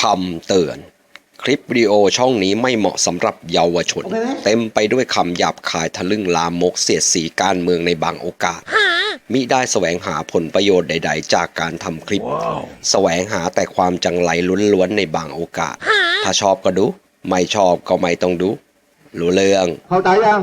คำเตือน คลิปวิดีโอช่องนี้ไม่เหมาะสำหรับเยาวชนโอเคไหมเต็มไปด้วยคำหยาบคายทะลึ่งลามกเสียดสีการเมืองในบางโอกาส มิได้แสวงหาผลประโยชน์ใด ๆ จากการทำคลิป แสวงหาแต่ความจังไรล้วนๆในบางโอกาส ถ้าชอบก็ดู ไม่ชอบก็ไม่ต้องดู รู้เรื่อง เข้าใจยัง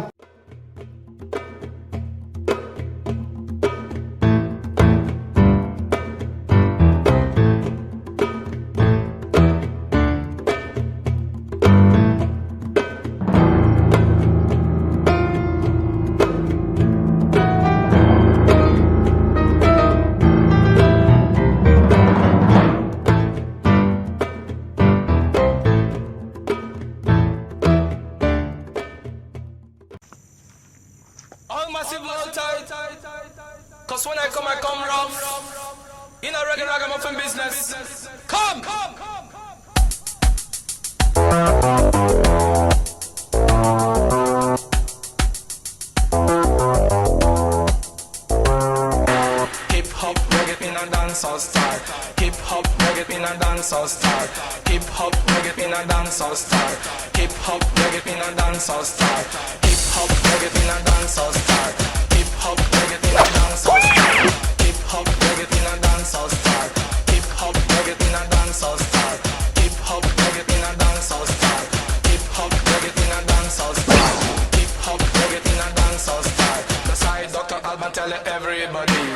In a reggae ragamuffin business. Come! Come! In a dancehall style. Hip hop reggae in a dancehall style. Hip hop reggae in a dancehall style. Hip hop reggae in a dancehall style. Hip hop reggae in a dancehall style. Hip hop reggae in a dancehall style. Hop reggae in a dancehall style. Hop in a dancehall style. Hop in a dancehall style. Hop in a dancehall style. Dr. Alban tell everybody.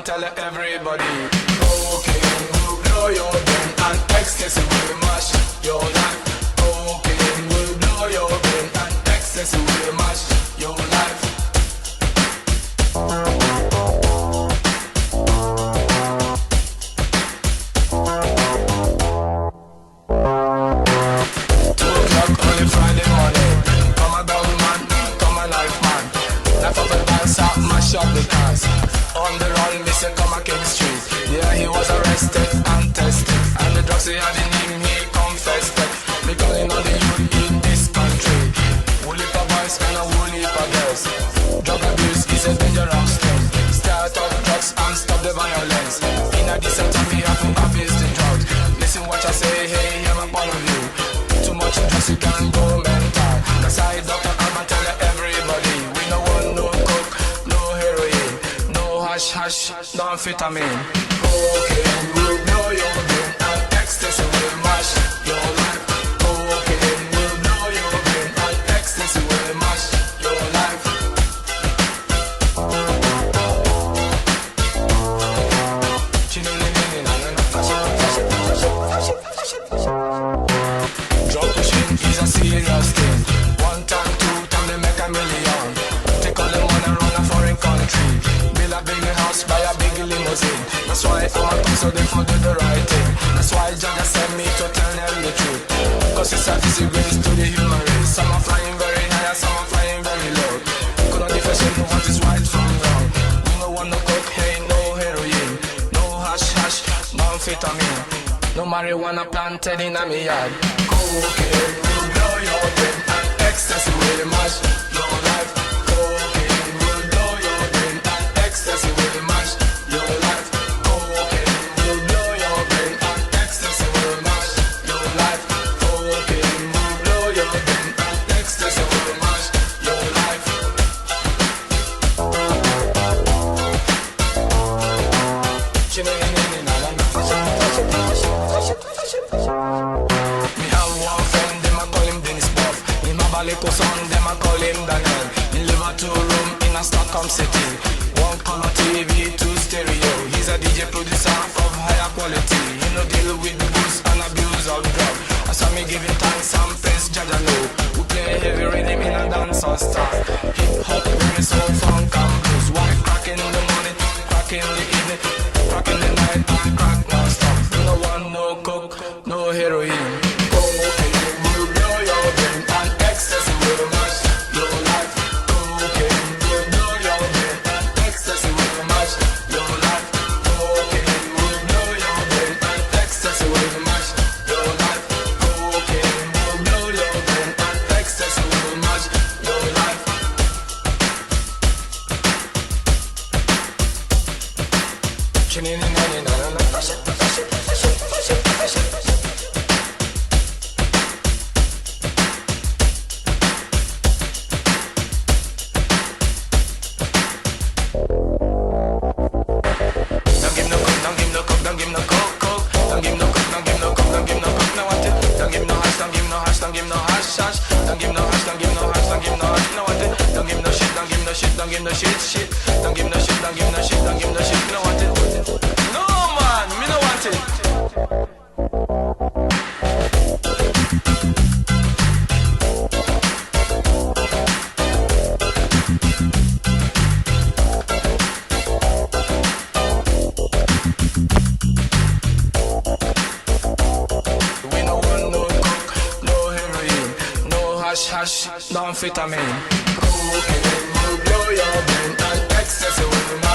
Alban tell everybody. Cocaine will blow your brain and ecstasy will mash your life. Cocaine will blow your brain and ecstasy will mash your life. Calling on the youth in this country. Drug abuse is a dangerous thing. Start up drugs and stop the violence. In a we have to the. Listen what I say, hey, I'm a of you. Too much drugs, you can go mental. Dr. Alban tell everybody. We no want no coke, no heroin, no hash hash, no amphetamine. Cocaine they do the right thing. That's why Jaja sent me to tell them the truth. Cause it's a disgrace to the human race. Some are flying very high, some are flying very low. Couldn't differentiate what is right from wrong. We no want no cocaine, no heroin, no hash hash, no amphetamine. No marijuana planted in a yard. Cocaine little song, them a call him Daniel. In Liverpool room in a Stockholm city. One color TV, two stereo. He's a DJ producer of higher quality. He no deal with booze and abuse of drug. I saw me giving thanks and praise, Jaja know. We play heavy rhythm in a dancehall style. Hip hop, bring soul, funk and blues. One crack in the morning, crack in the evening, crack in the night and crack non-stop. No one, no coke, no heroin. Chinny-ninny-ninny-ninny. Hash hash, no amphetamine. Cocaine will blow your brain and ecstasy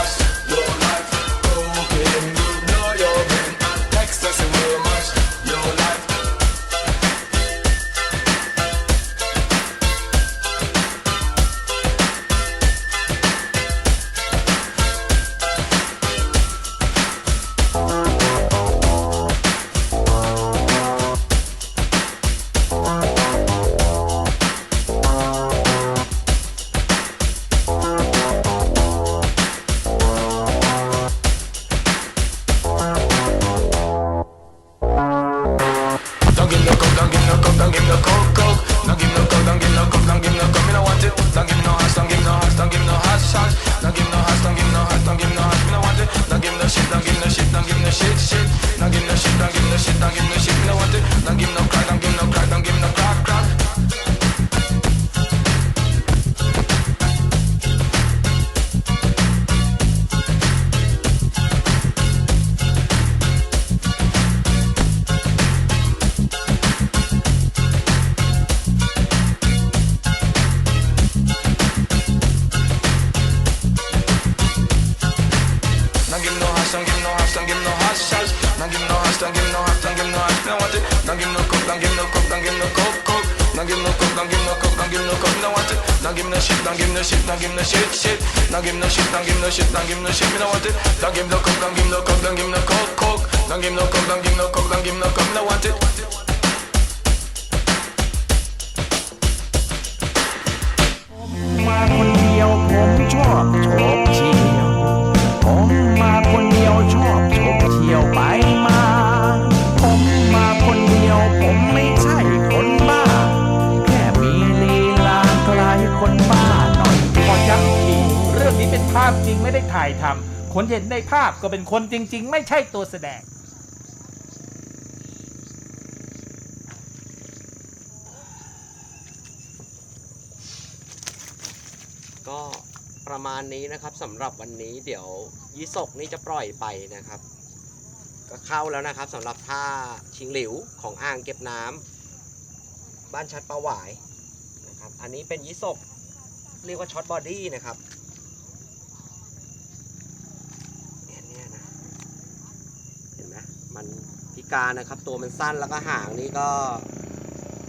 bitch, don't give him no half, don't give no half, no want it. Don't give no coke, don't give no coke, don't give no coke, coke. Don't give no coke, don't give no coke, don't give no coke, no want it. Don't give no shit, don't give no shit, don't give no shit, shit. Don't give no shit, don't give no shit, don't give no shit, want it. Don't give no coke, don't give no coke, don't give no coke, coke. Don't give no coke, don't give no coke, don't give no coke, want it. ถ่ายทำคนเห็นในภาพก็เป็นคนจริง ๆ ไม่ใช่ตัวแสดง ก็ประมาณนี้นะครับสำหรับวันนี้เดี๋ยวยิศกนี่จะปล่อยไปนะครับ ก็เข้าแล้วนะครับสำหรับท่าชิงหลิวของอ่างเก็บน้ำบ้านชัดประหวายนะครับอันนี้เป็นยิศกเรียกว่าช็อตบอดี้นะครับเนี่ยเนี่ยนะเห็นไห มันพิการนะครับ ตัวมันสั้นแล้วก็หางนี่ก็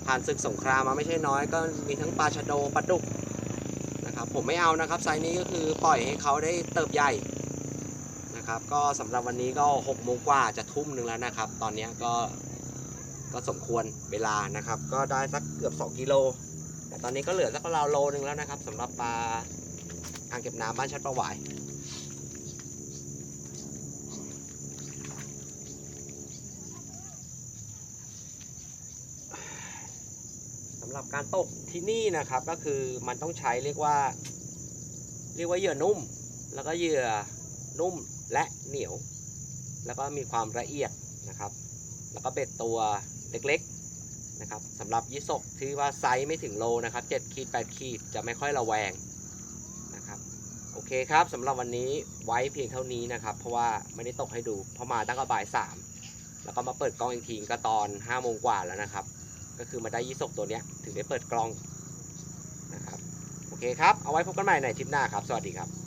ผ่านศึกสงครามมาไม่ใช่น้อย ก็มีทั้งปลาชะโดปลาดุกนะครับผมไม่เอานะครับไซส์นี้ก็คือปล่อยให้เขาได้เติบใหญ่นะครับ ก็สำหรับวันนี้ก็6โมงกว่าจะทุ่มหนึ่งแล้วนะครับ ตอนนี้ก็ก็สมควรเวลานะครับ ก็ได้สักเกือบ 2 กิโลแต่ตอนนี้ก็เหลือสักราวโลนึงแล้วนะครับสำหรับปลาอ่างเก็บน้ำบ้านชัดประหวาย หรับการตกที่นี่นะครับก็คือมันต้องใช้เรียกว่า เรียกว่าเหยื่อนุ่ม แล้วก็เหยื่อนุ่มและเหนียว แล้วก็มีความละเอียดนะครับ แล้วก็เบ็ดตัวเล็กๆนะครับสำหรับยิศกที่ว่าไซส์ไม่ถึงโลนะครับ7ขีด8ขีดจะไม่ค่อยระแวงนะครับโอเคครับสำหรับวันนี้ไว้เพียงเท่านี้นะครับ เพราะว่าไม่ได้ตกให้ดูเพราะมาตั้งแต่บ่ายสามแล้วก็มาเปิดกล้องอีกทีก็ตอน5โมงกว่าแล้วนะครับ ก็คือมาได้ยี่สกตัวเนี้ยถึงได้เปิดกล้องนะครับโอเคครับ เอาไว้พบกันใหม่ในทริปหน้าครับ สวัสดีครับ